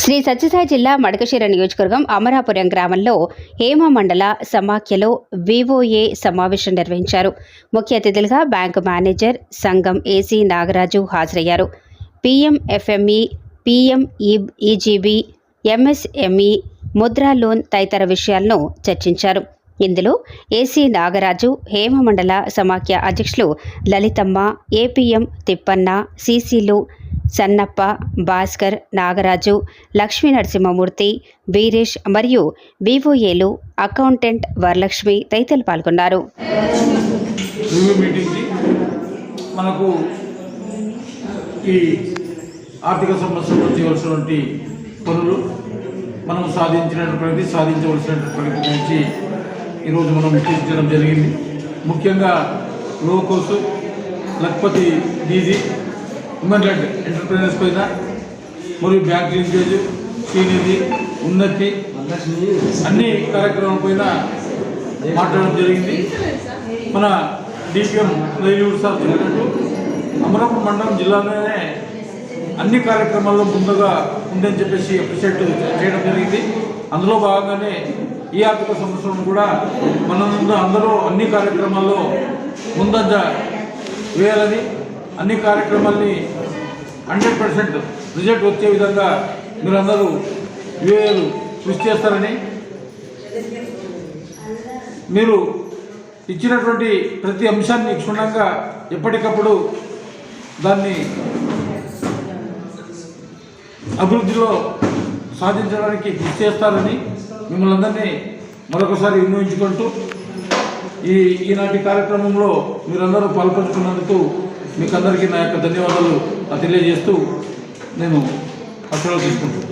శ్రీ సత్యసాయి జిల్లా మడకశిర నియోజకవర్గం అమరాపురం గ్రామంలో హేమ మండల సమాఖ్యలో వివోఏ సమావేశం నిర్వహించారు. ముఖ్య అతిథులుగా బ్యాంకు మేనేజర్ సంఘం ఏసీ నాగరాజు హాజరయ్యారు. PMFME PM EGP MSME Mudra loan తదితర విషయాలను చర్చించారు. ఇందులో ఏసీ నాగరాజు హేమమండల సమాఖ్య అధ్యక్షులు లలితమ్మ ఏపీఎం తిప్పన్న సీసీలు సన్నప్ప భాస్కర్ నాగరాజు లక్ష్మీ నరసింహమూర్తి వీరేష్ మరియు వివోఏలు అకౌంటెంట్ వరలక్ష్మి తదితరులు పాల్గొన్నారు. మనకు ఈ ఆర్థిక సమస్యలు చేయవలసినటువంటి పనులు మనం సాధించినటువంటి సాధించవలసినటువంటి ప్రగతి గురించి ఈరోజు మనం చర్చించడం జరిగింది. ముఖ్యంగా లోకోసు లక్పతి డీజీ ఉమెన్ లెడ్ పైన మరియు బ్యాంక్ లింకేజ్ శ్రీనిధి ఉన్నతి అన్ని కార్యక్రమాల పైన మాట్లాడడం జరిగింది. మన డిపిఎం లైవ్లీవుడ్ సార్ చెప్పినట్టు అమరాపురం మండలం జిల్లాలోనే అన్ని కార్యక్రమాల్లో ముందుగా ఉందని చెప్పేసి అప్రిషియేట్ చేయడం జరిగింది. అందులో భాగంగానే ఈ ఆర్థిక సంవత్సరం కూడా మన ముందు అందరూ అన్ని కార్యక్రమాల్లో ముందంజ వేయాలని అన్ని కార్యక్రమాల్ని హండ్రెడ్ పర్సెంట్ రిజల్ట్ వచ్చే విధంగా మీరందరూ యుఏలు కృషి చేస్తారని మీరు ఇచ్చినటువంటి ప్రతి అంశాన్ని క్షుణ్ణంగా ఎప్పటికప్పుడు దాన్ని అభివృద్ధిలో సాధించడానికి కృషి చేస్తారని మిమ్మల్ని అందరినీ మరొకసారి వినియోగించుకుంటూ ఈ ఈనాటి కార్యక్రమంలో మీరందరూ పాల్పంచుకున్నందుకు మీకు అందరికీ నా యొక్క ధన్యవాదాలు తెలియజేస్తూ నేను అసలు తీసుకుంటాను